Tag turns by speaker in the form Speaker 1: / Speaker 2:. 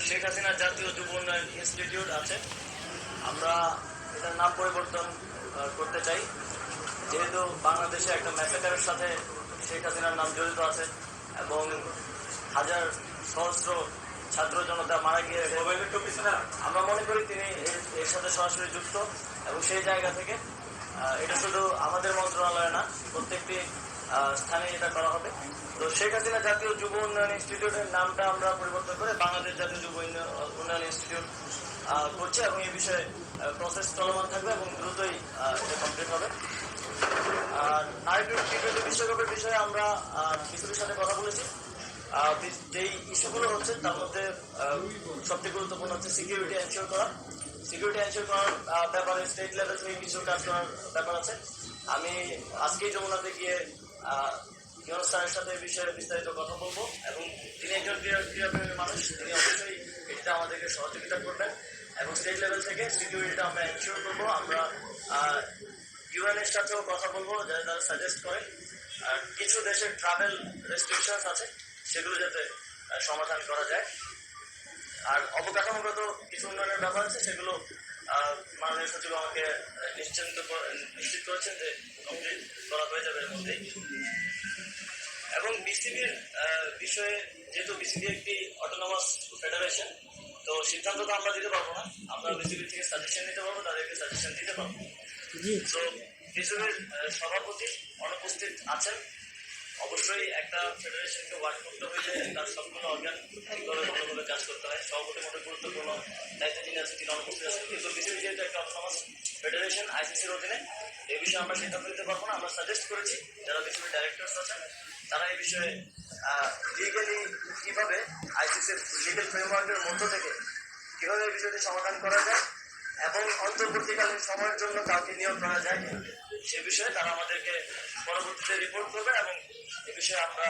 Speaker 1: শেখ হাসিনা জাতীয় যুব উন্নয়ন ইনস্টিটিউট আছে। আমরা এটার নাম পরিবর্তন করতে চাই। যেহেতু বাংলাদেশে একটা ম্যাসেকারের সাথে শেখ হাসিনার নাম জড়িত আছে এবং হাজার সহস্র ছাত্র জনতা মারা গিয়েছে। আমরা মনে করি তিনি এর- এর সাথে সরাসরি যুক্ত এবং সেই জায়গা থেকে এটা শুধু আমাদের মন্ত্রণালয় না, প্রত্যেকটি স্থানে এটা করা হবে। তো শেখ হাসিনা জাতীয় যুব উন্নয়ন ইনস্টিটিউটের নামটা আমরা পরিবর্তন করে বাংলাদেশ জাতীয় যুব উন্নয়ন- ইনস্টিটিউট করছি এবং এই বিষয়ে প্রসেস চলমান থাকবে এবং দ্রুতই এটা কমপ্লিট হবে। আর টি টোয়েন্টি বিশ্বকাপের বিষয়ে আমরা বিসিবির সাথে কথা বলেছি। যেই ইস্যুগুলো হচ্ছে তার মধ্যে সবচেয়ে গুরুত্বপূর্ণ হচ্ছে সিকিউরিটি এনশিওর করা। সিকিউরিটি এনশিওর করার ব্যাপারে স্টেট লেভেল থেকে কিছু কাজ করার ব্যাপার আছে। আমি আজকেই যমুনাতে গিয়ে ইউনুস স্যারের সাথে এই বিষয়ে বিস্তারিত কথা বলব। এবং তিনি একজন ক্রীড়া ক্রীড়াপ্রেমী মানুষ, তিনি অবশ্যই এটা আমাদেরকে সহযোগিতা করবেন। এবং স্টেট লেভেল থেকে সিকিউরিটিটা আমরা এনশিওর করব। আমরা ইউএন এর সাথেও কথা বলব যাতে তারা সাজেস্ট করে। আর কিছু দেশের ট্রাভেল রেস্ট্রিকশনস আছে, সেগুলো যাতে সমাধান করা যায়। আর অবকাঠামোগত কিছু উন্নয়নের ব্যাপার আছে, সেগুলো মাননীয় সচিব আমাকে নিশ্চিন্ত নিশ্চিত করেছেন যে কমপ্লিট করা হয়ে যাবে এর মধ্যেই। এবং বিসিবির বিষয়ে যেহেতু বিসিবি একটি অটোনমাস ফেডারেশন তো সিদ্ধান্ত তো আমরা দিতে পারব না। আমরা বিসিবি থেকে সাজেশন নিতে পারব তাদেরকে সাজেশন দিতে পারব। তো বিসিবির সভাপতি অনুপস্থিত আছেন। অবশ্যই একটা ফেডারেশনকে ওয়ার্ক করতে হলে তার সবগুলো অর্গান ঠিকভাবে ভালোভাবে কাজ করতে হয় সভাপতির মধ্যে গুরুত্বপূর্ণ দায়িত্ব যিনি আছেন তিনি অনুপস্থিত আছেন। কিন্তু বিসিবি যেহেতু একটা অটোনমাস ফেডারেশন আইসিসির অধীনে এই বিষয়ে আমরা সিদ্ধান্ত নিতে পারব না। আমরা সাজেস্ট করেছি যারা বিসিবি ডাইরেক্টরস আছেন, তারা এই বিষয়ে লিগালি কীভাবে আইসিসির লিগেল ফ্রেমওয়ার্কের মধ্য থেকে কীভাবে এই বিষয়টি সমাধান করা যায় এবং অন্তর্বর্তীকালীন সময়ের জন্য কাউকে নিয়োগ করা যায় সে বিষয়ে তারা আমাদেরকে পরবর্তীতে রিপোর্ট করবে এবং এ বিষয়ে আমরা